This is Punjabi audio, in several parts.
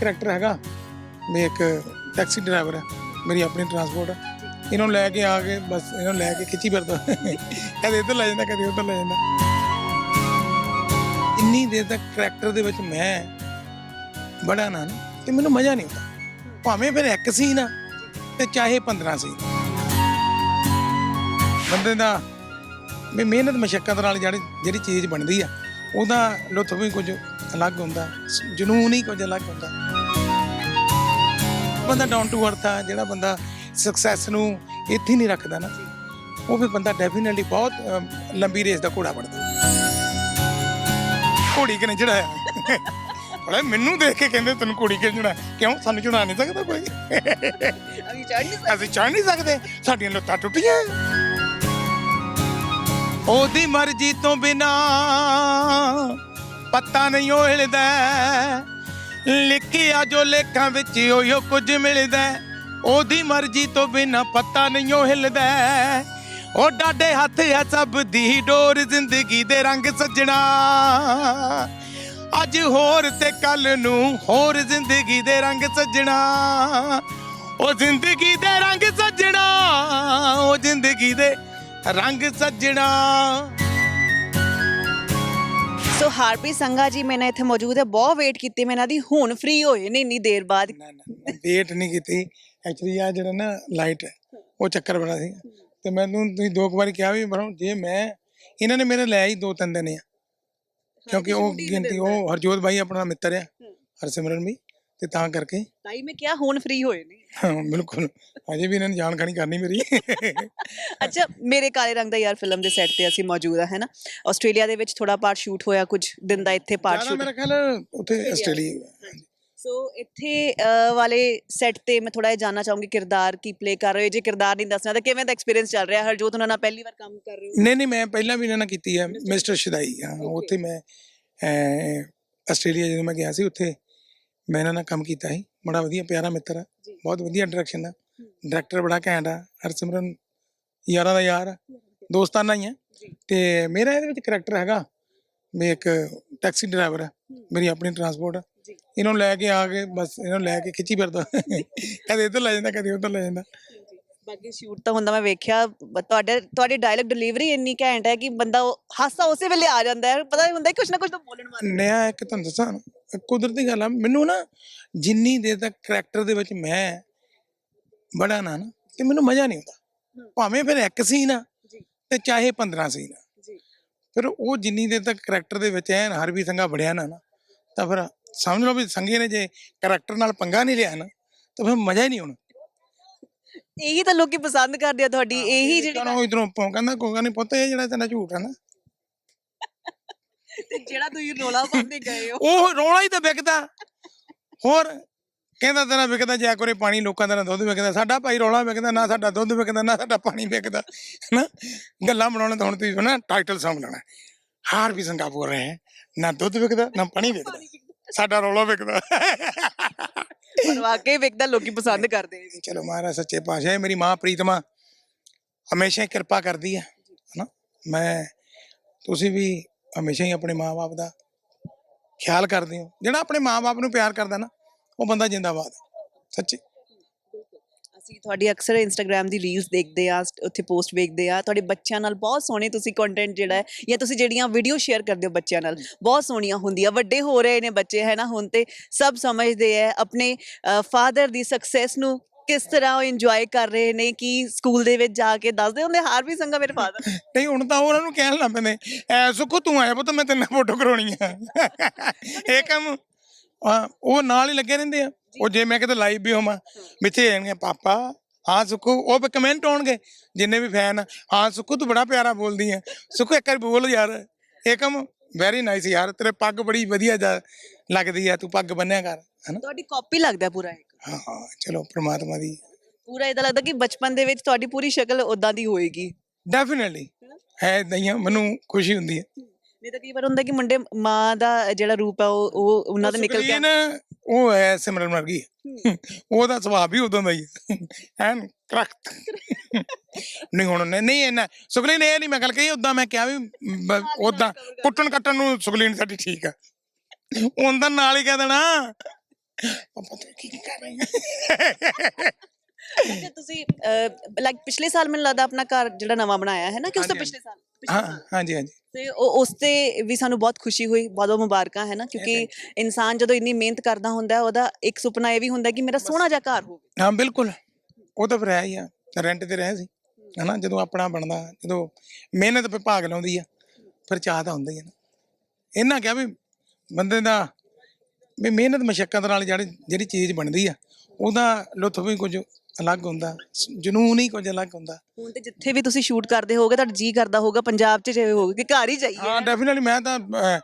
ਕਰੈਕਟਰ ਹੈਗਾ। ਮੈਂ ਇੱਕ ਟੈਕਸੀ ਡਰਾਈਵਰ ਹੈ। ਮੇਰੀ ਆਪਣੀ ਟਰਾਂਸਪੋਰਟ ਹੈ ਇਹਨਾਂ ਨੂੰ ਲੈ ਕੇ ਆ ਕੇ ਬਸ ਇਹਨਾਂ ਨੂੰ ਲੈ ਕੇ ਖਿੱਚੀ ਫਿਰਦਾ। ਕਦੇ ਇੱਧਰ ਲੈ ਜਾਂਦਾ, ਕਦੇ ਉੱਧਰ ਲੈ ਜਾਂਦਾ। ਇੰਨੀ ਦੇਰ ਤੱਕ ਕਰੈਕਟਰ ਦੇ ਵਿੱਚ ਮੈਂ ਬੜਾ ਨਾ ਨਾ, ਤੇ ਮੈਨੂੰ ਮਜ਼ਾ ਨਹੀਂ ਆਉਂਦਾ। ਭਾਵੇਂ ਫਿਰ ਇੱਕ ਸੀ ਨਾ ਤੇ ਚਾਹੇ 15 ਸੀ ਬੰਦੇ ਦਾ ਵੀ ਮਿਹਨਤ, ਮਸ਼ੱਕਤ ਨਾਲ ਜਿਹੜੀ ਜਿਹੜੀ ਚੀਜ਼ ਬਣਦੀ ਆ, ਉਹਦਾ ਲੁਤਫ ਵੀ ਕੁਝ ਅਲੱਗ ਹੁੰਦਾ ਜਨੂਨ ਹੀ ਕੁਝ ਅਲੱਗ ਹੁੰਦਾ। ਬੰਦਾ ਡਾਊਨ ਟੂ ਅਰਥ ਆ ਜਿਹੜਾ ਬੰਦਾ ਸਕਸੈਸ ਨੂੰ ਇੱਥੇ ਨਹੀਂ ਰੱਖਦਾ ਨਾ ਉਹ ਵੀ ਬੰਦਾ ਡੈਫੀਨਿਟਲੀ ਬਹੁਤ ਲੰਬੀ ਰੇਸ ਦਾ ਘੋੜਾ ਬਣਦਾ। ਘੋੜੀ ਕਿਨੇ ਚੜਾਇਆ ਬੜਾ ਮੈਨੂੰ ਦੇਖ ਕੇ ਕਹਿੰਦੇ ਤੈਨੂੰ ਘੋੜੀ ਕਿਨੇ ਚੜਾ ਕਿਉਂ? ਸਾਨੂੰ ਚੜਾ ਨਹੀਂ ਸਕਦਾ ਕੋਈ। ਅਭੀ ਚੜ ਨਹੀਂ ਅਸੀਂ ਚੜ ਨਹੀਂ ਸਕਦੇ। ਸਾਡੀਆਂ ਲੱਤਾਂ ਟੁੱਟੀਆਂ। ਉਹਦੀ ਮਰਜ਼ੀ ਤੋਂ ਬਿਨਾ ਪੱਤਾ ਨਹੀਂ ਉਹ ਹਿਲਦਾ ਲਿਖਿਆ ਜੋ ਲੇਖਾਂ ਵਿੱਚ ਉਹੋ ਕੁਝ ਮਿਲਦਾ। ਉਹਦੀ ਮਰਜ਼ੀ ਤੋਂ ਬਿਨਾ ਪੱਤਾ ਨਹੀਂ ਉਹ ਹਿਲਦਾ ਉਹ ਡਾਡੇ ਹੱਥ ਹੈ ਸਭ ਦੀ ਡੋਰ ਜ਼ਿੰਦਗੀ ਦੇ ਰੰਗ ਸੱਜਣਾ। ਅੱਜ ਹੋਰ ਤੇ ਕੱਲ ਨੂੰ ਹੋਰ ਜ਼ਿੰਦਗੀ ਦੇ ਰੰਗ ਸੱਜਣਾ। ਉਹ ਜ਼ਿੰਦਗੀ ਦੇ ਰੰਗ ਸੱਜਣਾ, ਉਹ ਜ਼ਿੰਦਗੀ ਦੇ ਰੰਗ ਸੱਜਣਾ। ਸੋ ਹਾਰਪੀ ਸੰਘਾ ਜੀ ਮੈਨਾਂ ਇੱਥੇ ਮੌਜੂਦ ਹੈ ਬਹੁਤ ਵੇਟ ਕੀਤੀ ਮੈਂ ਇਹਨਾਂ ਦੀ ਹੁਣ ਫ੍ਰੀ ਹੋਏ ਨੇ ਇੰਨੀ ਦੇਰ ਬਾਅਦ। ਨਾ ਨਾ ਵੇਟ ਨਹੀਂ ਕੀਤੀ। ਐਕਚੁਅਲੀ ਆ ਜਿਹੜਾ ਨਾ ਲਾਈਟ ਉਹ ਚੱਕਰ ਬੜਾ ਸੀ। ਤੇ ਮੈਨੂੰ ਤੁਸੀਂ ਦੋ ਕੁ ਵਾਰੀ ਕਿਹਾ ਵੀ ਬਰੋ ਜੇ ਮੈਂ ਇਹਨਾਂ ਨੇ ਮੇਰੇ ਲੈ ਹੀ ਦੋ ਤਿੰਨ ਦਿਨ ਆ ਕਿਉਂਕਿ ਉਹ ਗਿਣਤੀ ਉਹ ਹਰਜੋਤ ਭਾਈ ਆਪਣਾ ਮਿੱਤਰ ਆ ਹਰਸਿਮਰਨ ਵੀ। ਤੇ ਤਾਂ ਕਰਕੇ ਤਾਈ ਮੈਂ ਕਿਹਾ ਹੁਣ ਫ੍ਰੀ ਹੋਏ ਨੇ। ਹਾਂ, ਬਿਲਕੁਲ। ਅਜੇ ਵੀ ਇਹਨਾਂ ਨੇ ਜਾਣਕਾਰੀ ਕਰਨੀ ਮੇਰੀ। ਅੱਛਾ ਮੇਰੇ ਕਾਲੇ ਰੰਗ ਦਾ ਯਾਰ ਫਿਲਮ ਦੇ ਸੈੱਟ ਤੇ ਅਸੀਂ ਮੌਜੂਦ ਆ ਹੈ ਨਾ? ਆਸਟ੍ਰੇਲੀਆ ਦੇ ਵਿੱਚ ਥੋੜਾ ਪਾਰਟ ਸ਼ੂਟ ਹੋਇਆ ਕੁਝ ਦਿਨ ਦਾ ਇੱਥੇ ਪਾਰਟ ਜ਼ਿਆਦਾ ਸ਼ੂਟ ਮੇਰਾ ਖਿਆਲ ਉੱਥੇ ਆਸਟ੍ਰੇਲੀਆ। ਸੋ ਇੱਥੇ ਅਹ, ਵਾਲੇ ਸੈੱਟ ਤੇ ਮੈਂ ਥੋੜਾ ਜਿਹਾ ਜਾਨਣਾ ਚਾਹੂੰਗੀ ਕਿਰਦਾਰ ਕੀ ਪਲੇ ਕਰ ਰਹੇ ਹੋ। ਜੇ ਕਿਰਦਾਰ ਨਹੀਂ ਦੱਸਣਾ ਤਾਂ ਕਿਵੇਂ ਦਾ ਐਕਸਪੀਰੀਅੰਸ ਚੱਲ ਰਿਹਾ? ਹਰਜੋਤ ਉਹਨਾਂ ਨਾਲ ਪਹਿਲੀ ਵਾਰ ਕੰਮ ਕਰ ਰਹੇ ਹੋ। ਨਹੀਂ ਨਹੀਂ ਮੈਂ ਪਹਿਲਾਂ ਵੀ ਇਹਨਾਂ ਨਾਲ ਕੀਤੀ ਹੈ ਮਿਸਟਰ ਸ਼ਦਾਈ। ਹਾਂ ਉੱਥੇ ਮੈਂ ਅਹ, ਆਸਟ੍ਰੇਲੀਆ ਜਦੋਂ ਮੈਂ ਗਿਆ ਸੀ ਉੱਥੇ ਮੈਂ ਇਹਨਾਂ ਨਾਲ ਕੰਮ ਕੀਤਾ ਸੀ। ਬੜਾ ਵਧੀਆ ਪਿਆਰਾ ਮਿੱਤਰ ਆ। ਬਹੁਤ ਵਧੀਆ ਡਾਇਰੈਕਸ਼ਨ ਆ ਡਾਇਰੈਕਟਰ ਬੜਾ ਘੈਂਟ ਆ। ਹਰਸਿਮਰਨ ਯਾਰਾਂ ਦਾ ਯਾਰ ਆ। ਦੋਸਤਾਨਾ ਹੀ ਆ। ਤੇ ਮੇਰਾ ਇਹਦੇ ਵਿੱਚ ਕਰੈਕਟਰ ਹੈਗਾ। ਮੈਂ ਇੱਕ ਟੈਕਸੀ ਡਰਾਈਵਰ ਆ। ਮੇਰੀ ਆਪਣੀ ਟਰਾਂਸਪੋਰਟ ਆ। ਜੀ। ਇਹਨਾਂ ਲੈ ਕੇ ਆ ਕੇ ਬਸ ਇਹਨਾਂ ਲੈ ਕੇ ਖਿੱਚੀ ਫਿਰਦਾ। ਕਦੇ ਇੱਧਰ ਲੈ ਜਾਂਦਾ ਕਦੇ ਉੱਧਰ ਲੈ ਜਾਂਦਾ। ਬਾਕੀ ਸ਼ੂਟ ਤਾਂ ਹੁੰਦਾ ਮੈਂ ਵੇਖਿਆ ਬ- ਤੁਹਾਡੇ ਤੁਹਾਡੀ ਡਾਇਲੌਗ ਡਿਲੀਵਰੀ ਇੰਨੀ ਘੈਂਟ ਹੈ ਕਿ ਬੰਦਾ ਉਹ ਹਾਸਾ ਉਸੇ ਵੇਲੇ ਆ ਜਾਂਦਾ ਹੈ। ਪਤਾ ਹੀ ਹੁੰਦਾ ਕਿ ਕੁਛ ਨਾ ਕੁਛ ਤਾਂ ਬੋਲਣ ਵਾਲਾ ਨਿਆ ਇੱਕ ਤੁਹਾਨੂੰ ਦੱਸਾਂ ਕੁਦਰਤੀ ਗੱਲ ਆ ਮੈਨੂੰ ਨਾ ਜਿੰਨੀ ਦੇਰ ਤੱਕ ਕਰੈਕਟਰ ਦੇ ਵਿੱਚ ਮੈਂ ਬੜਾ ਨਾ ਨਾ ਤੇ ਮੈਨੂੰ ਮਜ਼ਾ ਨਹੀਂ ਆਉਂਦਾ। ਭਾਵੇਂ ਫਿਰ ਇੱਕ ਸੀ ਨਾ ਜੀ। ਤੇ ਚਾਹੇ 15 ਸੀ ਨਾ ਜੀ। ਫਿਰ ਉਹ ਜਿੰਨੀ ਦੇਰ ਤੱਕ ਕਰੈਕਟਰ ਦੇ ਵਿੱਚ ਐਨ ਹਰ ਵੀ ਸੰਗਾ ਬੜਿਆ ਨਾ ਨਾ ਤਾਂ ਫਿਰ ਸਮਝ ਲਓ ਵੀ ਸੰਗੇ ਨੇ ਜੇ ਕਰੈਕਟਰ ਨਾਲ ਪੰਗਾ ਨਹੀਂ ਲਿਆ ਨਾ ਤਾਂ ਫਿਰ ਮਜ਼ਾ ਹੀ ਨਹੀਂ ਆਉਣਾ। ਇਹੀ ਤਾਂ ਲੋਕੀ ਪਸੰਦ ਕਰਦੇ ਆ ਤੁਹਾਡੀ ਇਹੀ ਜਿਹੜੀ ਕਹਿੰਦਾ ਇਧਰੋਂ ਕਹਿੰਦਾ ਕੋਈ ਨਹੀਂ ਪੁੱਤ ਇਹ ਜਿਹੜਾ ਤੇਰਾ ਝੂਠ ਹੈ ਨਾ। ਤੇ ਜਿਹੜਾ ਤੁਸੀਂ ਰੋਲਾ ਪਾਉਂਦੇ ਗਏ ਹੋ। ਉਹ ਰੋਣਾ ਹੀ ਤਾਂ ਵਿਕਦਾ। ਹੋਰ ਕਹਿੰਦਾ ਤੇਰਾ ਵਿਕਦਾ ਜੈ ਕੋਰੇ ਪਾਣੀ ਲੋਕਾਂ ਦਾ ਨਾ ਦੁੱਧ ਵਿਕਦਾ ਸਾਡਾ ਭਾਈ ਰੋਲਾ ਵਿਕਦਾ ਨਾ ਸਾਡਾ ਦੁੱਧ ਵਿਕਦਾ ਨਾ ਸਾਡਾ ਪਾਣੀ ਵਿਕਦਾ ਹੈਨਾ? ਗੱਲਾਂ ਬਣਾਉਣ ਤਾਂ ਹੁਣ ਤੁਸੀਂ ਨਾ ਟਾਈਟਲ ਸੌਂਗ ਲੈਣਾ। ਹਾਰ ਵੀ ਸੰਗਾ ਬੋਲ ਰਹੇ ਹੈ ਨਾ ਦੁੱਧ ਵਿਕਦਾ ਨਾ ਪਾਣੀ ਵਿਕਦਾ। ਸਾਡਾ ਰੋਲਾ ਵਿਕਦਾ। ਪਰ ਵਾਕਈ ਵੇਖਦਾ, ਲੋਕੀ ਪਸੰਦ ਕਰਦੇ ਆ ਚਲੋ ਮਹਾਰਾਜ ਸੱਚੇ ਪਾਤਸ਼ਾਹ, ਇਹ ਮੇਰੀ ਮਾਂ ਪ੍ਰੀਤਮਾ ਹਮੇਸ਼ਾ ਹੀ ਕਿਰਪਾ ਕਰਦੀ ਹੈ, ਹੈਨਾ? ਮੈਂ, ਤੁਸੀਂ ਵੀ ਹਮੇਸ਼ਾ ਹੀ ਆਪਣੇ ਮਾਂ-ਬਾਪ ਦਾ ਖਿਆਲ ਕਰਦੇ ਹੋ। ਜਿਹੜਾ ਆਪਣੇ ਮਾਂ-ਬਾਪ ਨੂੰ ਪਿਆਰ ਕਰਦਾ ਨਾ, ਉਹ ਬੰਦਾ ਜਿੰਦਾਬਾਦ ਹੈ। ਸੱਚੀ। ਅਸੀਂ ਤੁਹਾਡੀ ਅਕਸਰ ਇੰਸਟਾਗ੍ਰam ਦੀ ਰੀਲਸ ਦੇਖਦੇ ਆ ਉੱਥੇ ਪੋਸਟ ਵੇਖਦੇ ਆ ਤੁਹਾਡੇ ਬੱਚਿਆਂ ਨਾਲ ਬਹੁਤ ਸੋਹਣੇ ਤੁਸੀਂ ਕੰਟੈਂਟ ਜਿਹੜਾ ਹੈ ਜਾਂ ਤੁਸੀਂ ਜਿਹੜੀਆਂ ਵੀਡੀਓ ਸ਼ੇਅਰ ਕਰਦੇ ਹੋ ਬੱਚਿਆਂ ਨਾਲ ਬਹੁਤ ਸੋਹਣੀਆਂ ਹੁੰਦੀਆਂ। ਵੱਡੇ ਹੋ ਰਹੇ ਨੇ ਬੱਚੇ ਹੈ ਨਾ? ਹੁਣ ਤੇ ਸਭ ਸਮਝਦੇ ਆ ਆਪਣੇ ਫਾਦਰ ਦੀ ਸਕਸੈਸ ਨੂੰ ਕਿਸ ਤਰ੍ਹਾਂ ਉਹ ਇੰਜੋਏ ਕਰ ਰਹੇ ਨੇ ਕਿ ਸਕੂਲ ਦੇ ਵਿੱਚ ਜਾ ਕੇ ਦੱਸਦੇ ਹੁੰਦੇ? ਹਾਰ ਵੀ ਸੰਗਾ ਮੇਰੇ ਫਾਦਰ ਨਹੀਂ ਹੁਣ ਤਾਂ ਉਹਨਾਂ ਨੂੰ ਕਹਿਣ ਲੱਗ ਪੈਂਦੇ ਐ ਸੁੱਖੋ ਤੂੰ ਆਇਆ ਪੁੱਤ ਮੈਂ ਤੇਰੇ ਨਾਲ ਫੋਟੋ ਕਰਾਉਣੀ ਆ। ਇਹ ਕੰਮ ਹਾਂ, ਉਹ ਨਾਲ ਹੀ ਲੱਗੇ ਰਹਿੰਦੇ ਆ। ਉਹ ਜੇ ਮੈਂ ਕਿਤੇ ਲਾਈਵ ਵੀ ਹੋਵਾਂ ਵਿੱਚੇ ਆਣਗੇ ਪਾਪਾ ਹਾਂ ਸੁੱਖੋ। ਉਹ ਵੀ ਕਮੈਂਟ ਆਉਣਗੇ ਜਿੰਨੇ ਵੀ ਫੈਨ ਹਾਂ ਸੁੱਖੋ ਤੂੰ ਬੜਾ ਪਿਆਰਾ ਬੋਲਦੀ ਆ। ਸੁੱਖੋ ਇੱਕ ਵਾਰ ਬੋਲ ਯਾਰ। ਇਹ ਕੰਮ ਵੈਰੀ ਨਾਈਸ ਯਾਰ ਤੇਰੇ ਪੱਗ ਬੜੀ ਵਧੀਆ ਜਾ ਲੱਗਦੀ ਆ ਤੂੰ ਪੱਗ ਬੰਨਿਆ ਕਰ। ਹਨਾ? ਤੁਹਾਡੀ ਕਾਪੀ ਲੱਗਦਾ ਪੂਰਾ ਇੱਕ। ਹਾਂ ਹਾਂ ਚਲੋ ਪ੍ਰਮਾਤਮਾ ਦੀ। ਪੂਰਾ ਇਹਦਾ ਲੱਗਦਾ ਕਿ ਬਚਪਨ ਦੇ ਵਿੱਚ ਤੁਹਾਡੀ ਪੂਰੀ ਸ਼ਕਲ ਉਦਾਂ ਦੀ ਹੋਏਗੀ। ਡੈਫੀਨਿਟਲੀ ਹੈ ਇਦਾਂ ਹੀ ਆ, ਮੈਨੂੰ ਖੁਸ਼ੀ ਹੁੰਦੀ ਹੈ ਨਹੀਂ ਤਾਂ ਕਈ ਵਾਰ ਹੁੰਦਾ ਕਿ ਮੁੰਡੇ ਮਾਂ ਦਾ ਜਿਹੜਾ ਰੂਪ ਹੈ ਉਹ ਉਹ ਉਹਨਾਂ ਦਾ ਨਿਕਲ ਸੁਖਲੀਨ, ਉਹ ਹੈ ਸਿਮਰਨ ਵਰਗੀ। ਉਹਦਾ ਸੁਭਾਅ ਵੀ ਉਦੋਂ ਦਾ ਹੀ ਹੈ। ਐਨ ਕਰਖਤ। ਨਹੀਂ ਹੁਣ ਨਹੀਂ- ਨਹੀਂ ਇਹਨਾਂ ਸੁਖਲੀਨ ਇਹ ਨਹੀਂ ਮੈਂ ਗੱਲ ਕਹੀ ਉਦਾਂ ਮੈਂ ਕਿਹਾ ਵੀ ਉਦਾਂ ਕੁੱਟਣ ਕੱਟਣ ਨੂੰ ਸੁਖਲੀਨ ਸਾਡੀ ਠੀਕ ਆ। ਉਹਦਾ ਨਾਲ ਹੀ ਕਹਿ ਦੇਣਾ। ਪਾਪਾ ਤੂੰ ਕੀ ਕਰ ਰਹੀ ਹੈ? ਅੱਛਾ ਤੁਸੀਂ ਲਾਈਕ ਪਿਛਲੇ ਸਾਲ ਮੈਨੂੰ ਲੱਗਦਾ ਆਪਣਾ ਘਰ ਜਿਹੜਾ ਨਵਾਂ ਬਣਾਇਆ ਹੈ ਨਾ ਕਿ ਉਸ ਤੋਂ ਹਾਂਜੀ, ਪਿਛਲੇ ਸਾਲ ਪਿਛਲੇ ਹਾਂ ਸਾਲ। ਹਾਂਜੀ ਹਾਂਜੀ। ਤੇ ਉਹ ਉਸ ਤੇ ਵੀ ਸਾਨੂੰ ਬਹੁਤ ਖੁਸ਼ੀ ਹੋਈ ਬਹੁਤ ਬਹੁਤ ਮੁਬਾਰਕਾਂ ਹੈ ਨਾ ਕਿਉਂਕਿ ਇਨਸਾਨ ਜਦੋਂ ਇੰਨੀ ਮਿਹਨਤ ਕਰਦਾ ਹੁੰਦਾ ਹੈ, ਉਹਦਾ ਇੱਕ ਸੁਪਨਾ ਇਹ ਵੀ ਹੁੰਦਾ ਕਿ ਮੇਰਾ ਸੋਹਣਾ ਜਿਹਾ ਘਰ ਹੋਵੇ। ਹਾਂ ਬਿਲਕੁਲ। ਉਹ ਤਾਂ ਫਿਰ ਹੈ ਹੀ ਆ ਰੈਂਟ ਤੇ ਰਹੇ ਸੀ ਹਨਾ ਜਦੋਂ ਆਪਣਾ ਬਣਦਾ ਜਦੋਂ ਮਿਹਨਤ ਤੇ ਭਾਗ ਲਾਉਂਦੀ ਆ ਫਿਰ ਚਾਹ ਤਾਂ ਹੁੰਦਾ ਹੀ ਆ ਨਾ। ਇਹਨਾਂ ਕਿਹਾ ਵੀ ਬੰਦੇ ਦਾ ਵੀ ਮਿਹਨਤ ਮਸ਼ੱਕਤ ਨਾਲ ਜਿਹੜੀ ਜਿਹੜੀ ਚੀਜ਼ ਬਣਦੀ ਆ ਉਹਦਾ ਲੁਤਫ ਵੀ ਕੁਝ ਅਲੱਗ ਹੁੰਦਾ ਜਨੂਨ ਹੀ ਕੁਝ ਅਲੱਗ ਹੁੰਦਾ। ਹੁਣ ਤੇ ਜਿੱਥੇ ਵੀ ਤੁਸੀਂ ਸ਼ੂਟ ਕਰਦੇ ਹੋਗੇ ਤੁਹਾਡਾ ਜੀ ਕਰਦਾ ਹੋਗਾ ਪੰਜਾਬ 'ਚ ਜਿਵੇਂ ਹੋਗੇ ਕਿ ਘਰ ਹੀ ਜਾਈਏ। ਹਾਂ ਡੈਫੀਨਿਟਲੀ ਮੈਂ ਤਾਂ ਅਹ,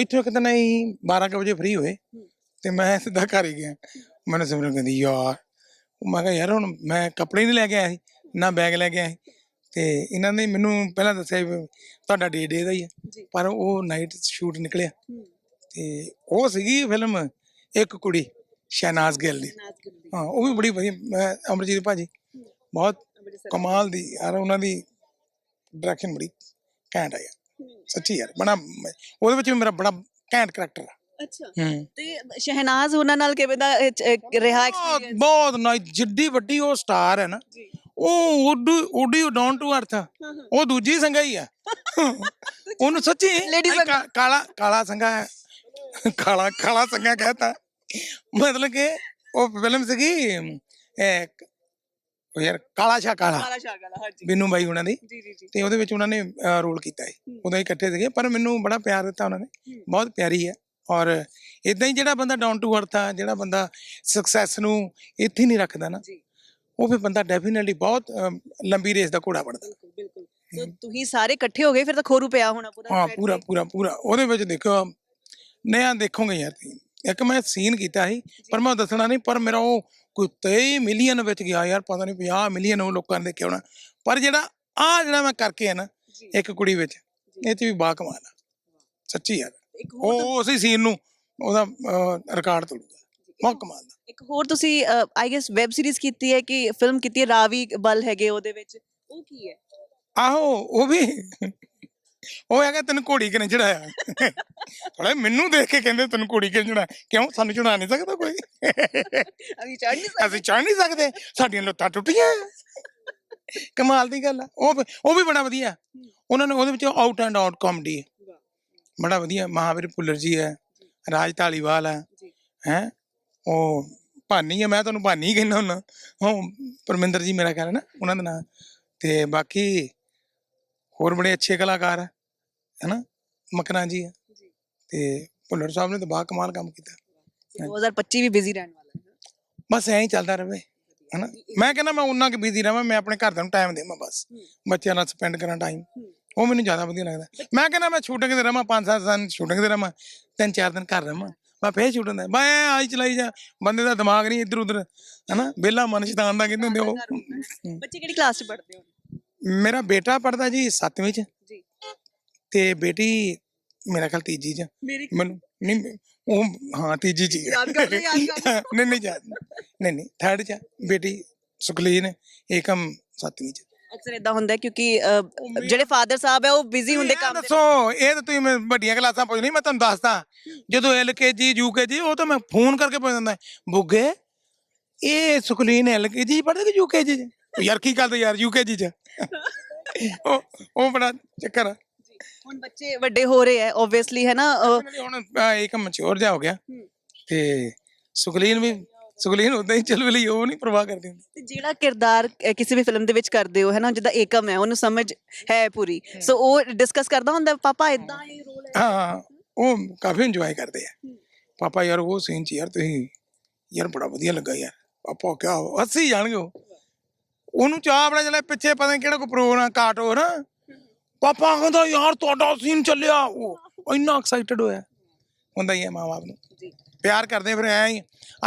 ਇੱਥੋਂ ਇੱਕ ਦਿਨ ਅਸੀਂ 12 ਕੁ ਵਜੇ ਫ੍ਰੀ ਹੋਏ ਤੇ ਮੈਂ ਸਿੱਧਾ ਘਰ ਹੀ ਗਿਆ। ਮੈਨੂੰ ਸਿਮਰਨ ਕਹਿੰਦੀ ਯਾਰ ਮੈਂ ਕਿਹਾ ਯਾਰ ਹੁਣ ਮੈਂ ਕੱਪੜੇ ਨਹੀਂ ਲੈ ਕੇ ਆਇਆ ਸੀ ਨਾ ਬੈਗ ਲੈ ਕੇ ਆਇਆ ਸੀ। ਤੇ ਇਹਨਾਂ ਨੇ ਮੈਨੂੰ ਪਹਿਲਾਂ ਦੱਸਿਆ ਵੀ ਤੁਹਾਡਾ ਡੇ ਡੇ ਦਾ ਹੀ ਹੈ ਜੀ। ਪਰ ਉਹ ਨਾਈਟ ਸ਼ੂਟ ਨਿਕਲਿਆ। ਤੇ ਉਹ ਸੀਗੀ ਫਿਲਮ ਇੱਕ ਕੁੜੀ। ਸ਼ਹਿਨਾਜ਼ ਗਿੱਲ ਦੀ। ਹਾਂ ਉਹ ਵੀ ਬੜੀ ਵਧੀਆ ਮੈਂ ਅਮਰਜੀਤ ਭਾਜੀ ਬਹੁਤ ਕਮਾਲ ਦੀ ਯਾਰ ਉਹਨਾਂ ਦੀ ਡਾਇਰੈਕਸ਼ਨ ਬੜੀ ਘੈਂਟ ਆ ਯਾਰ। ਸੱਚੀ ਯਾਰ ਬੜਾ ਉਹਦੇ ਵਿੱਚ ਵੀ ਮੇਰਾ ਬੜਾ ਘੈਂਟ ਕਰੈਕਟਰ ਆ। ਅੱਛਾ ਤੇ ਸ਼ਹਿਨਾਜ਼ ਉਹਨਾਂ ਨਾਲ ਕਿਵੇਂ ਦਾ ਰਿਹਾ ਬਹੁਤ ਐਕਸਪੀਰੀਅੰਸ ਬਹੁਤ ਨਾਈਸ ਜਿੱਡੀ ਵੱਡੀ ਉਹ ਸਟਾਰ ਹੈ ਨਾ ਜੀ। ਉਹ ਉਡੀ ਉਡੀ ਡਾਊਨ ਟੂ ਅਰਥ ਹਾਂ, ਹਾਂ। ਉਹ ਦੂਜੀ ਸੰਗਾ ਹੀ ਆ। ਉਹਨੂੰ ਸੱਚੀ Lady ਅਸੀਂ ਕਾ- ਕਾਲਾ ਕਾਲਾ ਸੰਗਾ ਹੈ। ਕਾਲਾ ਕਾਲਾ ਸੰਗਾ ਕਹਤਾ। ਮਤਲਬ ਕਿ ਉਹ ਫਿਲਮ ਸੀਗੀ ਇਹ ਉਹ ਯਾਰ ਕਾਲਾ ਸ਼ਾ ਕਾਲਾ। ਕਾਲਾ ਸ਼ਾਗਲਾ ਹਾਂਜੀ। ਬਿੰਨੂ ਬਾਈ ਉਹਨਾਂ ਦੀ। ਜੀ ਜੀ ਜੀ। ਤੇ ਉਹਦੇ ਵਿੱਚ ਉਹਨਾਂ ਨੇ ਰੋਲ ਕੀਤਾ ਹੈ। ਉਹਦਾ ਹੀ ਇਕੱਠੇ ਸੀਗੇ ਪਰ ਮੈਨੂੰ ਬੜਾ ਪਿਆਰ ਦਿੱਤਾ ਉਹਨਾਂ ਨੇ। ਬਹੁਤ ਪਿਆਰੀ ਹੈ। ਔਰ ਇਦਾਂ ਹੀ ਜਿਹੜਾ ਬੰਦਾ ਡਾਊਨ ਟੂ ਅਰਥ ਆ ਜਿਹੜਾ ਬੰਦਾ ਸਕਸੈਸ ਨੂੰ ਇੱਥੇ ਨਹੀਂ ਰੱਖਦਾ ਨਾ ਜੀ। ਉਹ ਫਿਰ ਬੰਦਾ ਡੈਫੀਨਿਟਲੀ ਬਹੁਤ ਅਮ, ਲੰਬੀ ਰੇਸ ਦਾ ਘੋੜਾ ਬਣਦਾ। ਬਿਲਕੁਲ ਬਿਲਕੁਲ। ਸੋ ਤੁਸੀਂ ਸਾਰੇ ਇਕੱਠੇ ਹੋ ਗਏ ਫਿਰ ਤਾਂ ਖੋਰੂ ਪਿਆ ਹੋਣਾ ਪੂਰਾ ਹਾਂ set ਪੂਰਾ ਤੇ। ਪੂਰਾ ਪੂਰਾ। ਉਹਦੇ ਵਿੱਚ ਦੇਖੋ ਨਿਆ ਦੇਖੋਗੇ ਯਾਰ ਤੁਸੀਂ। ਇੱਕ ਮੈਂ ਸੀਨ ਕੀਤਾ ਸੀ ਪਰ ਮੈਂ ਦੱਸਣਾ ਨਹੀਂ ਪਰ ਮੇਰਾ ਉਹ ਕੋਈ 23 ਮਿਲੀਅਨ ਵਿੱਚ ਗਿਆ ਯਾਰ ਪਤਾ ਨਹੀਂ 50 ਮਿਲੀਅਨ ਉਹ ਲੋਕਾਂ ਨੇ ਦੇਖਿਆ ਹੋਣਾ। ਪਰ ਜਿਹੜਾ ਆ ਜਿਹੜਾ ਮੈਂ ਕਰਕੇ ਆ ਨਾ। ਇੱਕ ਕੁੜੀ ਵਿੱਚ ਇਹ ਚ ਵੀ ਬਾ ਕਮਾਲ ਆ। ਸੱਚੀ ਯਾਰ। ਉਹ ਉਸੇ ਸੀਨ ਨੂੰ ਉਹਦਾ ਰਿਕਾਰਡ ਤੋੜੂਗਾ। ਬਹੁਤ ਕਮਾਲ ਦਾ ਇੱਕ ਹੋਰ ਤੁਸੀਂ ਆਈ ਗੈਸ ਵੈਬ ਸੀਰੀਜ਼ ਕੀਤੀ ਹੈ ਕਿ ਫਿਲਮ ਕੀਤੀ ਹੈ ਰਾਵੀ ਬਲ ਹੈਗੇ ਉਹਦੇ ਵਿੱਚ ਉਹ ਕੀ ਹੈ? ਆਹੋ ਉਹ ਵੀ ਉਹ ਹੈਗਾ ਤੈਨੂੰ ਘੋੜੀ ਕਿਨੇ ਚੜਾਇਆ? ਥੋੜਾ ਮੈਨੂੰ ਦੇਖ ਕੇ ਕਹਿੰਦੇ ਤੈਨੂੰ ਘੋੜੀ ਕਿਨੇ ਚੜਾ ਕਿਉਂ? ਸਾਨੂੰ ਚੜਾ ਨਹੀਂ ਸਕਦਾ ਕੋਈ? ਅਸੀਂ ਚੜ ਨਹੀਂ ਸਕਦੇ। ਅਸੀਂ ਚੜ ਨਹੀਂ ਸਕਦੇ। ਸਾਡੀਆਂ ਲੱਤਾਂ ਟੁੱਟੀਆਂ। ਕਮਾਲ ਦੀ ਗੱਲ ਆ। ਉਹ ਉਹ ਵੀ ਬੜਾ ਵਧੀਆ। ਉਹਨਾਂ ਨੇ ਉਹਦੇ ਵਿੱਚ ਆਊਟ ਐਂਡ ਆਊਟ ਕਾਮੇਡੀ ਬੜਾ ਵਧੀਆ। ਮਹਾਵੀਰ ਭੁੱਲਰ ਜੀ ਹੈ ਰਾਜ ਢਾਲੀਵਾਲ ਹੈ ਹੈ? ਉਹ ਭਾਨੀ ਹੈ ਮੈਂ ਤੁਹਾਨੂੰ ਭਾਨੀ ਕਹਿੰਦਾ ਹੁੰਦਾ। ਉਹ ਪਰਮਿੰਦਰ ਜੀ ਮੇਰਾ ਖਿਆਲ ਹੈ ਨਾ ਉਹਨਾਂ ਦਾ ਨਾਮ ਤੇ ਬਾਕੀ ਹੋਰ ਬੜੇ ਅੱਛੇ ਕਲਾਕਾਰ ਹੈ ਹੈਨਾ? ਮਕਨਾ ਜੀ। ਹੈ ਜੀ। ਤੇ ਭੁੱਲਰ ਸਾਹਿਬ ਨੇ ਤਾਂ ਬਾ ਕਮਾਲ ਕੰਮ ਕੀਤਾ। 2025 ਵੀ ਬਿਜ਼ੀ ਰਹਿਣ ਵਾਲਾ ਹੈ ਬਸ ਐਂ ਹੀ ਚੱਲਦਾ ਰਵੇ ਹਨਾ? ਮੈਂ ਕਹਿੰਦਾ ਮੈਂ ਉਹਨਾਂ ਕਿ ਬਿਜ਼ੀ ਰਵਾਂ ਮੈਂ ਆਪਣੇ ਘਰ ਨੂੰ ਟਾਈਮ ਦੇਵਾਂ ਬਸ। ਬੱਚਿਆਂ ਨਾਲ ਸਪੈਂਡ ਕਰਾਂ ਟਾਈਮ ਉਹ ਮੈਨੂੰ ਜ਼ਿਆਦਾ ਵਧੀਆ ਲੱਗਦਾ। ਮੈਂ ਕਹਿੰਦਾ ਮੈਂ ਸ਼ੂਟਿੰਗ ਰਵਾਂ ਪੰਜ ਸੱਤ ਦਿਨ ਸ਼ੂਟਿੰਗ ਤੇ ਰਵਾਂ ਤਿੰਨ ਚਾਰ ਦਿਨ ਘਰ ਰਵਾਂ ਮੈਂ ਫੇਰ ਸ਼ੂਟਿੰਗ ਦਾ ਮੈਂ ਆਈ ਚਲਾਈ ਜਾ ਬੰਦੇ ਦਾ ਦਿਮਾਗ ਨਹੀਂ ਇੱਧਰ ਉੱਧਰ ਹਨਾ? ਬੇਲਾ ਮਨ ਸ਼ੈਤਾਨ ਦਾ ਕਹਿੰਦੇ ਹੁੰਦੇ ਉਹ। ਬੱਚੇ ਕਿਹੜੀ ਕਲਾਸ 'ਚ ਪੜ੍ਹਦੇ ਹੋ? ਮੇਰਾ ਬੇਟਾ ਪੜਦਾ ਜੀ 7ਵੀਂ ਚ। ਤੇ ਬੇਟੀ ਮੇਰਾ ਖਿਆਲ ਤੀਜੀ ਚ ਮੇਰੀ ਮੈਨੂੰ ਨਹੀਂ ਉਹ ਹਾਂ ਤੀਜੀ ਚ ਹੀ। ਯਾਦ ਕਰ ਲਈ, ਯਾਦ ਕਰ ਨਹੀਂ ਨਹੀਂ ਯਾਦ ਨਹੀਂ। ਨਹੀਂ ਥਰਡ ਚ ਆ। ਬੇਟੀ ਸੁਖਲੀਨ ਏਕਮ ਸੱਤਵੀਂ ਚ ਅਕਸਰ ਇਦਾਂ ਹੁੰਦਾ ਹੈ ਕਿਉਂਕਿ ਅਹ, ਜਿਹੜੇ ਫਾਦਰ ਸਾਹਿਬ ਹੈ ਉਹ ਬਿਜ਼ੀ ਹੁੰਦੇ ਇਹ ਕੰਮ ਦੇ ਦੱਸੋ ਇਹ ਤਾਂ ਤੁਸੀਂ ਮੈਂ ਵੱਡੀਆਂ ਕਲਾਸਾਂ ਪੁੱਛਣੀ ਮੈਂ ਤੁਹਾਨੂੰ ਦੱਸਦਾ। ਜਦੋਂ ਐਲਕੇਜੀ ਯੂਕੇਜੀ ਉਹ ਤਾਂ ਮੈਂ ਫੋਨ ਕਰਕੇ ਪੁੱਛ ਦਿੰਦਾ ਬੁੱਗੇ ਇਹ ਸੁਖਲੀਨ ਐਲਕੇਜੀ ਪੜ੍ਹਦੇ ਕਿ ਯੂਕੇਜੀ ਚ? ਉਹ ਯਾਰ ਕੀ ਕਰਦੇ ਯਾਰ ਯੂਕੇਜੀ ਚ? ਉਹ ਉਹ ਬੜਾ ਚੱਕਰ ਆ। ਹੁਣ ਬੱਚੇ ਵੱਡੇ ਹੋ ਰਹੇ ਹੈ ਆਬਵੀਅਸਲੀ ਹੈ ਨਾ Definitely ਹੁਣ ਅਹ, ਇੱਕ ਮੈਚੁਰ ਜਾ ਹੋ ਗਿਆ ਤੇ ਸੁਖਲੀਨ ਵੀ ਸੁਖਲੀਨ ਉਦਾਂ ਹੀ ਚੱਲ ਵਲੀ ਉਹ ਨਹੀਂ ਪਰਵਾਹ ਕਰਦੀ ਹੁੰਦੀ। ਤੇ ਜਿਹੜਾ ਕਿਰਦਾਰ ਕਿਸੇ ਵੀ ਫਿਲਮ ਦੇ ਵਿੱਚ ਕਰਦੇ ਹੋ ਹੈ ਨਾ ਜਿੱਦਾਂ ਏਕਮ ਹੈ ਉਹਨੂੰ ਸਮਝ ਹੈ ਪੂਰੀ। ਸੋ ਉਹ ਡਿਸਕਸ ਕਰਦਾ ਹੁੰਦਾ ਪਾਪਾ ਇਦਾਂ ਇਹ ਰੋਲ ਹੈ? ਹਾਂ ਉਹ ਕਾਫੀ ਇੰਜੋਏ ਕਰਦੇ ਆ। ਪਾਪਾ ਯਾਰ ਉਹ ਸੀਨ ਚ ਯਾਰ ਤੁਸੀਂ ਯਾਰ ਬੜਾ ਵਧੀਆ ਲੱਗਾ ਯਾਰ ਪਾਪਾ ਕਿਆ ਹੱਸੀ ਜਾਣਗੇ ਉਹ। ਉਹਨੂੰ ਚਾਹ ਬੜਾ ਜਿਹੜਾ ਪਿੱਛੇ ਪਤਾ ਨਹੀਂ ਕਿਹੜਾ ਕੋਈ ਪ੍ਰੋਗਰਾਮ ਕਾਟੋ ਨਾ ਪਾਪਾ ਕਹਿੰਦਾ ਯਾਰ ਤੁਹਾਡਾ ਸੀਨ ਚੱਲਿਆ। ਉਹ ਇੰਨਾ ਐਕਸਾਈਟਡ ਹੋਇਆ। ਹੁੰਦਾ ਹੀ ਹੈ ਮਾਂ-ਬਾਪ ਨੂੰ। ਪਿਆਰ ਕਰਦੇ ਫਿਰ ਐ ਹੀ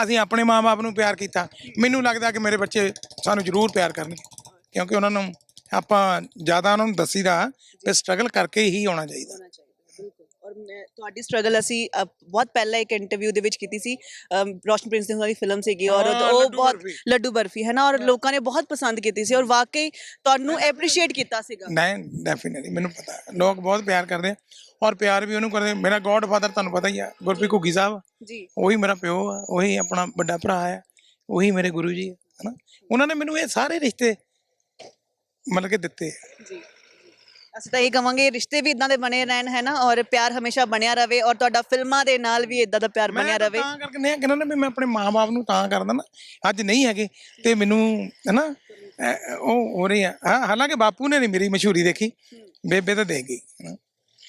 ਅਸੀਂ ਆਪਣੇ ਮਾਂ-ਬਾਪ ਨੂੰ ਪਿਆਰ ਕੀਤਾ। ਮੈਨੂੰ ਲੱਗਦਾ ਕਿ ਮੇਰੇ ਬੱਚੇ ਸਾਨੂੰ ਜ਼ਰੂਰ ਪਿਆਰ ਕਰਨਗੇ। ਕਿਉਂਕਿ ਉਹਨਾਂ ਨੂੰ ਆਪਾਂ ਜ਼ਿਆਦਾ ਉਹਨਾਂ ਨੂੰ ਦੱਸੀਦਾ ਕਿ ਸਟਰਗਲ ਕਰਕੇ ਹੀ ਆਉਣਾ ਚਾਹੀਦਾ ਹੋਣਾ ਚਾਹੀਦਾ ਹੈ, ਬਿਲਕੁਲ ਔਰ ਮੈਂ- ਤੁਹਾਡੀ ਸਟਰਗਲ ਅਸੀਂ ਅ, ਬਹੁਤ ਪਹਿਲਾਂ ਇੱਕ ਇੰਟਰਵਿਊ ਦੇ ਵਿੱਚ ਕੀਤੀ ਸੀ ਅਮ, ਰੋਸ਼ਨ ਪ੍ਰਿੰਸ ਦੀ ਉਹਨਾਂ ਦੀ ਫਿਲਮ ਸੀਗੀ ਔਰ ਹਾਂ, ਉਹ ਲੱਡੂ ਬਹੁਤ ਬਰਫੀ। ਲੱਡੂ ਬਰਫੀ ਹੈ ਨਾ? ਔਰ ਲੋਕਾਂ ਨੇ ਬਹੁਤ ਪਸੰਦ ਕੀਤੀ ਸੀ ਔਰ ਵਾਕਈ ਤੁਹਾਨੂੰ ਐਪਰੀਸ਼ੀਏਟ ਕੀਤਾ ਸੀਗਾ। ਨਹੀਂ ਡੈਫੀਨਿਟਲੀ ਮੈਨੂੰ ਪਤਾ ਹੈ। ਲੋਕ ਬਹੁਤ ਪਿਆਰ ਕਰਦੇ ਆ ਔਰ ਪਿਆਰ ਵੀ ਉਹਨੂੰ ਕਰਦੇ ਮੇਰਾ ਗੋਡ ਫਾਦਰ ਤੁਹਾਨੂੰ ਪਤਾ ਹੀ ਆ ਗੁਰਪ੍ਰੀਤ ਘੁੱਗੀ ਸਾਹਿਬ ਜੀ। ਉਹੀ ਮੇਰਾ ਪਿਓ ਆ ਉਹੀ ਆਪਣਾ ਵੱਡਾ ਭਰਾ ਆ ਉਹੀ ਮੇਰੇ ਗੁਰੂ ਜੀ ਆ ਹਨਾ ਉਹਨਾਂ ਨੇ ਮੈਨੂੰ ਇਹ ਸਾਰੇ ਰਿਸ਼ਤੇ ਮਤਲਬ ਕਿ ਦਿੱਤੇ ਆ। ਜੀ। ਅਸੀਂ ਤਾਂ ਇਹ ਕਵਾਂਗੇ ਰਿਸ਼ਤੇ ਵੀ ਇਦਾਂ ਦੇ ਬਣੇ ਰਹਿਣ ਹੈ ਨਾ ਔਰ ਪਿਆਰ ਹਮੇਸ਼ਾ ਬਣਿਆ ਰਵੇ ਔਰ ਤੁਹਾਡਾ ਫਿਲਮਾਂ ਦੇ ਨਾਲ ਵੀ ਇਦਾਂ ਦਾ ਪਿਆਰ ਬਣਿਆ ਮੈਂ ਤਾਂ ਕਰਕੇ ਨਹੀਂ ਕਹਿੰਦਾ ਨਾ ਵੀ ਮੈਂ ਆਪਣੇ ਮਾਪੇ ਨੂੰ ਤਾਂ ਕਰਦਾ ਨਾ। ਅੱਜ ਨਹੀਂ ਹੈਗੇ ਤੇ ਮੈਨੂੰ ਹਨਾ? ਅਹ, ਉਹ ਹੋ ਰਹੀ ਆ। ਹਾਂ, ਹਾਲਾਂਕਿ ਬਾਪੂ ਨੇ ਨਹੀਂ ਮੇਰੀ ਮਸ਼ਹੂਰੀ ਦੇਖੀ। ਬੇਬੇ ਤਾਂ ਦੇਖ ਗਈ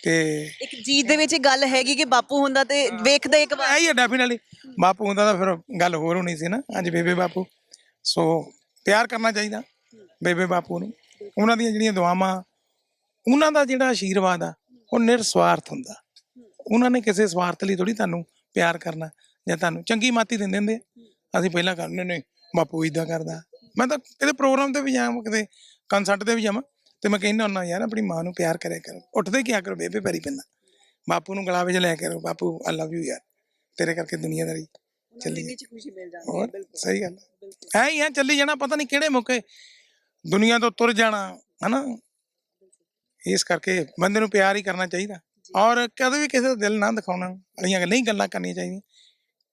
ਤੇ ਇੱਕ ਜੀਤ ਦੇ ਵਿੱਚ ਗੱਲ ਹੈਗੀ ਕਿ ਬਾਪੂ ਹੁੰਦਾ ਤੇ ਵੇਖਦਾ ਇੱਕ ਵਾਰ। ਹੈ ਹੀ ਡੈਫੀਨਿਟਲੀ ਬਾਪੂ ਹੁੰਦਾ ਤਾਂ ਫਿਰ ਗੱਲ ਹੋਰ ਹੋਣੀ ਸੀ ਨਾ। ਅੱਜ ਬੇਬੇ ਬਾਪੂ। ਸੋ ਪਿਆਰ ਕਰਨਾ ਚਾਹੀਦਾ। ਬੇਬੇ ਬਾਪੂ ਨੂੰ। ਉਹਨਾਂ ਦੀਆਂ ਜਿਹੜੀਆਂ ਦੁਆਵਾਂ ਉਹਨਾਂ ਦਾ ਜਿਹੜਾ ਆਸ਼ੀਰਵਾਦ ਆ ਉਹ ਨਿਰਸਵਾਰਥ ਹੁੰਦਾ। ਉਹਨਾਂ ਨੇ ਕਿਸੇ ਸਵਾਰਥ ਲਈ ਥੋੜੀ ਤੁਹਾਨੂੰ ਪਿਆਰ ਕਰਨਾ ਜਾਂ ਤੁਹਾਨੂੰ ਚੰਗੀ ਮਾਤੀ ਦਿੰਦੇ ਹੁੰਦੇ ਆ। ਅਸੀਂ ਪਹਿਲਾਂ ਕਰਨੇ ਨੇ ਬਾਪੂ ਇਦਾਂ ਕਰਦਾ। ਮੈਂ ਤਾਂ ਕਿਤੇ ਪ੍ਰੋਗਰਾਮ ਤੇ ਵੀ ਜਾਵਾਂ ਕਿਤੇ ਕਨਸਰਟ ਤੇ ਵੀ ਜਾਵਾਂ ਤੇ ਮੈਂ ਕਹਿੰਦਾ ਹੁੰਦਾ ਯਾਰ ਆਪਣੀ ਮਾਂ ਨੂੰ ਪਿਆਰ ਕਰਿਆ ਕਰੋ। ਉੱਠਦੇ ਕੀ ਕਰੋ ਬੇਬੇ ਪੈਰੀ ਪੈਂਦਾ। ਬਾਪੂ ਨੂੰ ਗਲਾ ਵਿੱਚ ਲੈ ਕੇ ਰਹੋ ਬਾਪੂ ਆਈ ਲਵ ਯੂ ਯਾਰ। ਤੇਰੇ ਕਰਕੇ ਦੁਨੀਆਦਾਰੀ ਚੱਲੀ ਵਿੱਚ ਖੁਸ਼ੀ ਮਿਲ ਜਾਂਦੀ ਹੈ ਬਿਲਕੁਲ। ਸਹੀ ਗੱਲ ਹੈ ਐ ਹੀ ਆ ਚੱਲੀ ਜਾਣਾ ਪਤਾ ਨਹੀਂ ਕਿਹੜੇ ਮੌਕੇ ਦੁਨੀਆ ਤੋਂ ਤੁਰ ਜਾਣਾ ਹਨਾ? ਇਸ ਕਰਕੇ ਬੰਦੇ ਨੂੰ ਪਿਆਰ ਹੀ ਕਰਨਾ ਚਾਹੀਦਾ। ਔਰ ਕਦੇ ਵੀ ਕਿਸੇ ਦਾ ਦਿਲ ਨਾ ਦਿਖਾਉਣਾ ਅੜੀਆਂ ਨਹੀਂ ਗੱਲਾਂ ਕਰਨੀਆਂ ਚਾਹੀਦੀਆਂ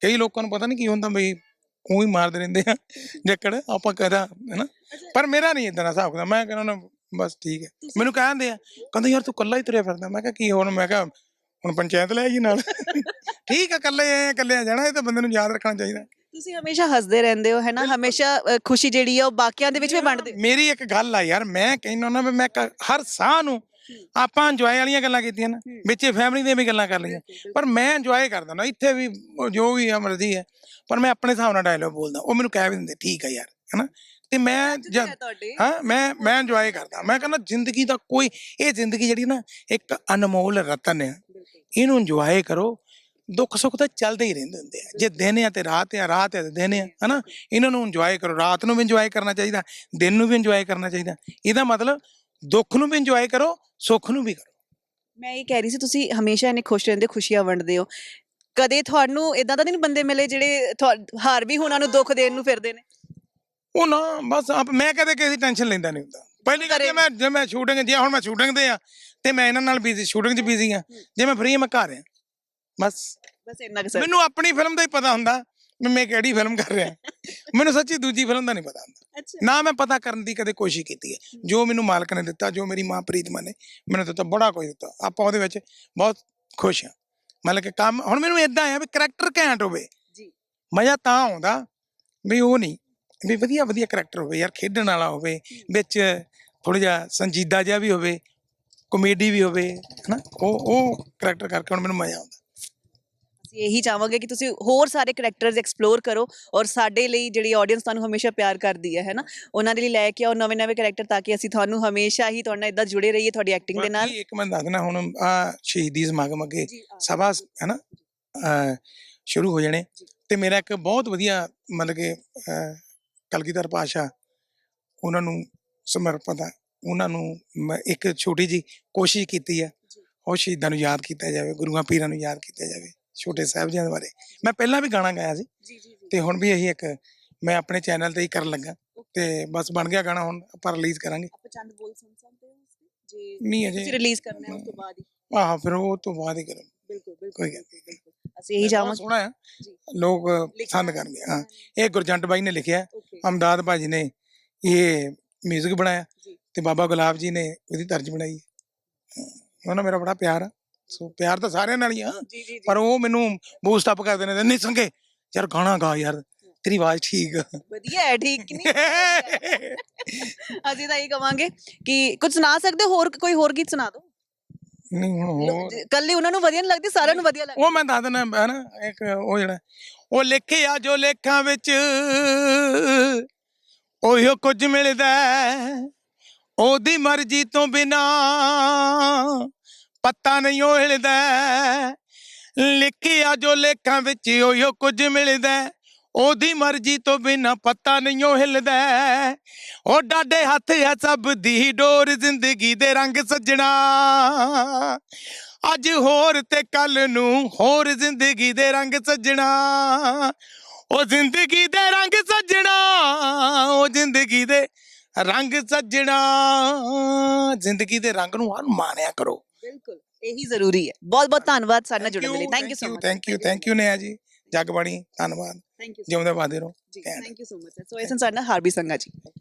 ਕਈ ਲੋਕਾਂ ਨੂੰ ਪਤਾ ਨਹੀਂ ਕੀ ਹੁੰਦਾ ਬਈ ਉਹੀ ਮਾਰਦੇ ਰਹਿੰਦੇ ਆ ਜੱਕੜ ਆਪਾਂ ਕਦਾ ਹਨਾ? ਪਰ ਮੇਰਾ ਨਹੀਂ ਇਦਾਂ ਦਾ ਹਿਸਾਬ ਕਿਤਾਬ ਮੈਂ ਕਹਿੰਦਾ ਬਸ ਠੀਕ ਹੈ। ਮੈਨੂੰ ਕਹਿੰਦੇ ਆ ਕਹਿੰਦੇ ਯਾਰ ਤੂੰ ਕੱਲਾ ਹੀ ਤੁਰਿਆ ਫਿਰਦਾ ਮੈਂ ਕਿਹਾ ਕੀ ਹੋਰ ਮੈਂ ਕਿਹਾ ਹੁਣ ਪੰਚਾਇਤ ਲੈ ਜੀ ਨਾਲ। ਠੀਕ ਆ ਕੱਲੇ ਆਏ ਆ ਕੱਲੇ ਜਾਣਾ ਇਹ ਤਾਂ ਬੰਦੇ ਨੂੰ ਯਾਦ ਰੱਖਣਾ ਚਾਹੀਦਾ। ਤੁਸੀਂ ਹਮੇਸ਼ਾ ਹੱਸਦੇ ਰਹਿੰਦੇ ਹੋ ਹੈ ਨਾ? ਹਮੇਸ਼ਾ ਅ, ਖੁਸ਼ੀ ਜਿਹੜੀ ਆ ਉਹ ਬਾਕੀਆਂ ਦੇ ਵਿੱਚ ਵੀ ਵੰਡਦੇ ਹੋ। ਮੇਰੀ ਇੱਕ ਗੱਲ ਆ ਯਾਰ ਮੈਂ ਕਹਿੰਦਾ ਨਾ ਵੀ ਮੈਂ ਕ- ਹਰ ਸਾਹ ਨੂੰ ਆਪਾਂ ਇੰਜੋਏ ਵਾਲੀਆਂ ਗੱਲਾਂ ਕੀਤੀਆਂ ਨਾ ਵਿੱਚੇ ਫੈਮਿਲੀ ਦੀਆਂ ਵੀ ਗੱਲਾਂ ਕਰ ਲਈਆਂ। ਪਰ ਮੈਂ ਇੰਜੋਏ ਕਰਦਾ ਨਾ ਇੱਥੇ ਵੀ ਉਹ ਜੋ ਵੀ ਆ ਮਰਜ਼ੀ ਹੈ ਪਰ ਮੈਂ ਆਪਣੇ ਹਿਸਾਬ ਨਾਲ ਡਾਇਲੋਗ ਬੋਲਦਾ ਉਹ ਮੈਨੂੰ ਕਹਿ ਵੀ ਦਿੰਦੇ ਠੀਕ ਆ ਯਾਰ ਹਨਾ ਤੇ ਮੈਂ ਜਦ ਹੈ ਤੁਹਾਡੇ? ਹਾਂ ਮੈਂ ਮੈਂ ਇੰਜੋਏ ਕਰਦਾ। ਮੈਂ ਕਹਿੰਦਾ ਜ਼ਿੰਦਗੀ ਦਾ ਕੋਈ ਇਹ ਜ਼ਿੰਦਗੀ ਜਿਹੜੀ ਨਾ ਇੱਕ ਅਨਮੋਲ ਰਤਨ ਹੈ ਇਹਨੂੰ ਇੰਜੋਏ ਕਰੋ ਦੁੱਖ ਸੁੱਖ ਤਾਂ ਚੱਲਦੇ ਹੀ ਰਹਿੰਦੇ ਹੁੰਦੇ ਆ। ਜੇ ਦਿਨ ਆ ਤੇ ਰਾਤ ਆ ਰਾਤ ਆ ਤੇ ਦਿਨ ਆ ਹਨਾ? ਇਹਨਾਂ ਨੂੰ ਇੰਜੋਏ ਕਰੋ। ਰਾਤ ਨੂੰ ਵੀ ਇੰਜੋਏ ਕਰਨਾ ਚਾਹੀਦਾ ਦਿਨ ਨੂੰ ਵੀ ਇੰਜੋਏ ਕਰਨਾ ਚਾਹੀਦਾ। ਇਹਦਾ ਮਤਲਬ ਦੁੱਖ ਨੂੰ ਵੀ ਇੰਜੋਏ ਕਰੋ ਸੁੱਖ ਨੂੰ ਵੀ ਕਰੋ। ਮੈਂ ਇਹ ਕਹਿ ਰਹੀ ਸੀ ਤੁਸੀਂ ਹਮੇਸ਼ਾ ਇੰਨੇ ਖੁਸ਼ ਰਹਿੰਦੇ ਖੁਸ਼ੀਆਂ ਵੰਡਦੇ ਹੋ। ਕਦੇ ਤੁਹਾਨੂੰ ਇਦਾਂ ਦਾ ਨਹੀਂ ਬੰਦੇ ਮਿਲੇ ਜਿਹੜੇ ਹਾਰ ਵੀ ਉਹਨਾਂ ਨੂੰ ਦੁੱਖ ਦੇਣ ਨੂੰ ਫਿਰਦੇ ਨੇ? ਉਹ ਨਾ ਬਸ ਆਪ ਮੈਂ ਕਦੇ ਕਿਸੇ ਦੀ ਟੈਨਸ਼ਨ ਲੈਂਦਾ ਨਹੀਂ ਹੁੰਦਾ। ਪਹਿਲੀ ਗੱਲ ਮੈਂ ਜੇ ਮੈਂ ਸ਼ੂਟਿੰਗ ਜੇ ਹੁਣ ਮੈਂ ਸ਼ੂਟਿੰਗ ਤੇ ਆ ਤੇ ਮੈਂ ਇਹਨਾਂ ਨਾਲ ਬਿਜ਼ੀ ਸ਼ੂਟਿੰਗ 'ਚ ਬਿਜ਼ੀ ਆ ਜੇ ਮੈਂ ਫ੍ਰੀ ਮੈਂ ਘਰ ਆ। ਬਸ। ਬਸ ਇੰਨਾ ਕਿ ਸਰ। ਮੈਨੂੰ ਆਪਣੀ ਫਿਲਮ ਦਾ ਹੀ ਪਤਾ ਹੁੰਦਾ ਵੀ ਮੈਂ ਕਿਹੜੀ ਫਿਲਮ ਕਰ ਰਿਹਾ। ਮੈਨੂੰ ਸੱਚੀ ਦੂਜੀ ਫਿਲਮ ਦਾ ਨਹੀਂ ਪਤਾ ਹੁੰਦਾ। ਅੱਛਾ। ਨਾ ਮੈਂ ਪਤਾ ਕਰਨ ਦੀ ਕਦੇ ਕੋਸ਼ਿਸ਼ ਕੀਤੀ ਹੈ। ਜੋ ਮੈਨੂੰ ਮਾਲਕ ਨੇ ਦਿੱਤਾ ਜੋ ਮੇਰੀ ਮਾਂ ਪ੍ਰੀਤਮਾ ਨੇ ਮੈਨੂੰ ਦਿੱਤਾ ਬੜਾ ਕੁਝ ਦਿੱਤਾ। ਆਪਾਂ ਉਹਦੇ ਵਿੱਚ ਬਹੁਤ ਖੁਸ਼ ਹਾਂ। ਮਤਲਬ ਕਿ ਕੰਮ ਹੁਣ ਮੈਨੂੰ ਇਦਾਂ ਆ ਵੀ ਕਰੈਕਟਰ ਘੈਂਟ ਹੋਵੇ। ਜੀ। ਮਜ਼ਾ ਤਾਂ ਆਉਂਦਾ ਵੀ ਉਹ ਨਹੀਂ। ਵੀ ਵਧੀਆ ਵਧੀਆ ਕਰੈਕਟਰ ਹੋਵੇ ਯਾਰ ਖੇਡਣ ਵਾਲਾ ਹੋਵੇ ਵਿੱਚ ਥੋੜਾ ਜਿਹਾ ਸੰਜੀਦਾ ਜਿਹਾ ਵੀ ਹੋਵੇ ਕਮੇਡੀ ਵੀ ਹੋਵੇ ਹਨਾ? ਉਹ ਉਹ ਕਰੈਕਟਰ ਕਰਕੇ ਹੁਣ ਮੈਨੂੰ ਮਜ਼ਾ ਆਉਂਦਾ। ਅਸੀਂ ਇਹੀ ਚਾਹਾਂਗੇ ਕਿ ਤੁਸੀਂ ਹੋਰ ਸਾਰੇ ਕੈਰੈਕਟਰਸ ਐਕਸਪਲੋਰ ਕਰੋ ਔਰ ਸਾਡੇ ਲਈ ਜਿਹੜੀ ਆਡੀਅנס ਤੁਹਾਨੂੰ ਹਮੇਸ਼ਾ ਪਿਆਰ ਕਰਦੀ ਹੈ ਹੈਨਾ? ਉਹਨਾਂ ਦੇ ਲਈ ਲੈ ਕੇ ਆਓ ਨਵੇਂ ਨਵੇਂ ਕੈਰੈਕਟਰ ਤਾਂ ਕਿ ਅਸੀਂ ਤੁਹਾਨੂੰ ਹਮੇਸ਼ਾ ਹੀ ਤੁਹਾਡੇ ਨਾਲ ਇਦਾਂ ਜੁੜੇ ਰਹੀਏ ਤੁਹਾਡੀ ਐਕਟਿੰਗ ਦੇ ਨਾਲ। ਬਾਕੀ ਇੱਕ ਮੈਂ ਦੱਸ ਦਿੰਦਾ ਹੁਣ ਆ ਸ਼ਹੀਦੀ ਸਮਾਗਮ ਅੱਗੇ ਆ- ਸਭਾ ਸ- ਹੈ ਨਾ ਅਹ ਸ਼ੁਰੂ ਹੋ ਜਾਣੇ। ਤੇ ਮੇਰਾ ਇੱਕ ਬਹੁਤ ਵਧੀਆ ਮਤਲਬ ਕਿ ਅਹ ਕਲਗੀਧਰ ਪਾਸ਼ਾ ਉਹਨਾਂ ਨੂੰ ਸਮਰਪਿਤ ਆ। ਉਹਨਾਂ ਨੂੰ ਮੈਂ ਇੱਕ ਛੋਟੀ ਜੀ ਕੋਸ਼ਿਸ਼ ਕੀਤੀ ਹੈ ਉਹ ਸ਼ਹੀਦਾਂ ਨੂੰ ਯਾਦ ਕੀਤਾ ਜਾਵੇ ਗੁਰੂਆਂ ਪੀਰਾਂ ਨੂੰ ਯਾਦ ਕੀਤਾ ਜਾਵੇ। ਛੋਟੇ ਸਾਹਿਬਜ਼ਾਦੇ ਬਾਰੇ। ਮੈਂ ਪਹਿਲਾਂ ਵੀ ਗਾਣਾ ਗਾਇਆ ਸੀ ਜੀ ਜੀ ਜੀ। ਤੇ ਹੁਣ ਵੀ ਇਹੀ ਇੱਕ ਮੈਂ ਆਪਣੇ ਚੈਨਲ ਤੇ ਹੀ ਕਰਨ ਲੱਗਾ। ਤੇ ਬਸ ਬਣ ਗਿਆ ਗਾਣਾ ਹੁਣ ਆਪਾਂ ਰਿਲੀਜ਼ ਕਰਾਂਗੇ। ਆਪਾਂ ਚੰਦ ਬੋਲ ਸੁਣ ਸਕਦੇ ਹਾਂ ਉਸਦੇ? ਜੇ ਨਹੀਂ ਤੁਸੀਂ ਅਜੇ। ਰਿਲੀਜ਼ ਕਰਨਾ ਹੈ ਉਸ ਤੋਂ ਬਾਅਦ ਹੀ। ਆਹ ਫਿਰ ਉਹ ਤੋਂ ਬਾਅਦ ਹੀ ਕਰਾਂ ਬਿਲਕੁਲ ਬਿਲਕੁਲ ਕੋਈ ਗੱਲ ਨਹੀਂ। ਅਸੀਂ ਇਹੀ ਚਾਹਾਂਗੇ। ਸੋਹਣਾ ਆ। ਲੋਕ ਪਸੰਦ। ਕਰਨਗੇ ਹਾਂ। ਇਹ ਗੁਰਜੰਟ ਬਾਈ ਨੇ ਲਿਖਿਆ। ਅਮਦਾਦ ਭਾਜੀ ਨੇ ਇਹ 뮤직 ਬਣਾਇਆ। ਤੇ ਬਾਬਾ ਗੁਲਾਬ ਜੀ ਨੇ ਉਹਦੀ ਤਰਜ ਬਣਾਈ। ਉਹਨਾਂ ਮੇਰਾ ਬੜਾ ਪਿਆਰ ਆ। ਸੋ ਪਿਆਰ ਤਾਂ ਸਾਰਿਆਂ ਨਾਲ ਹੀ ਆ। ਜੀ ਜੀ ਜੀ। ਪਰ ਉਹ ਮੈਨੂੰ ਬੂਸਟ ਅਪ ਕਰਦੇ ਨੇ ਨਹੀਂ ਸੰਗੇ ਯਾਰ ਗਾਣਾ ਗਾ ਯਾਰ ਤੇਰੀ ਆਵਾਜ਼ ਠੀਕ ਆ। ਵਧੀਆ ਹੈ ਠੀਕ ਕਿ ਨਹੀਂ? ਅਸੀਂ ਤਾਂ ਇਹ ਕਵਾਂਗੇ ਕਿ ਕੁਝ ਸੁਣਾ ਸਕਦੇ? ਹੋਰ ਕੋਈ ਹੋਰ ਗੀਤ ਸੁਣਾ ਦਿਓ? ਨਹੀਂ ਹੁਣ ਹੋਰ ਕੱਲੇ ਉਹਨਾਂ ਨੂੰ ਵਧੀਆ ਨਹੀਂ ਲੱਗਦੀ ਸਾਰਿਆਂ ਨੂੰ ਵਧੀਆ ਲੱਗਦੀ। ਉਹ ਮੈਂ ਦੱਸ ਦਿੰਦਾ ਹੈ ਨਾ ਇੱਕ ਉਹ ਜਿਹੜਾ ਉਹ ਲਿਖਿਆ ਜੋ ਲੇਖਾਂ ਵਿੱਚ ਉਹੋ ਕੁਝ ਮਿਲਦਾ ਉਹਦੀ ਮਰਜ਼ੀ ਤੋਂ ਬਿਨਾ। ਪੱਤਾ ਨਹੀਂ ਉਹ ਹਿਲਦਾ। ਹੈ। ਲਿਖਿਆ ਜੋ ਲੇਖਾਂ ਵਿੱਚ ਉਹੋ ਕੁਝ ਮਿਲਦਾ। ਉਹਦੀ ਮਰਜ਼ੀ ਤੋਂ ਬਿਨਾ ਪੱਤਾ ਨਹੀਂ ਉਹ ਹਿਲਦਾ। ਉਹ ਡਾਡੇ ਹੱਥ ਹੈ ਸਭ ਦੀ ਡੋਰ ਜ਼ਿੰਦਗੀ ਦੇ ਰੰਗ ਸੱਜਣਾ। ਅੱਜ ਹੋਰ ਤੇ ਕੱਲ ਨੂੰ ਹੋਰ ਜ਼ਿੰਦਗੀ ਦੇ ਰੰਗ ਸੱਜਣਾ। ਉਹ ਜ਼ਿੰਦਗੀ ਦੇ ਰੰਗ ਸੱਜਣਾ। ਉਹ ਜ਼ਿੰਦਗੀ ਦੇ ਰੰਗ ਸੱਜਣਾ। ਜ਼ਿੰਦਗੀ ਦੇ ਰੰਗ ਨੂੰ ਹਰ ਮਾਣਿਆ ਕਰੋ। ਬਿਲਕੁਲ ਇਹੀ ਜ਼ਰੂਰੀ ਹੈ। ਬਹੁਤ ਬਹੁਤ ਧੰਨਵਾਦ ਸਾਡੇ ਨਾਲ ਜੁੜਨ ਦੇ ਲਈ thank you so much thank you thank you ਨੇ ਜੀ ਜਗਬਾਣੀ ਧੰਨਵਾਦ। ਥੈਂਕ ਯੂ ਜਿਉਂਦੇ ਵਾਦੇ ਰਹੋ। ਜੀ thank you so much so ਇਹ ਸਨ ਸਾਡੇ ਨਾਲ ਹਾਰਬੀ ਸੰਗਾ ਜੀ।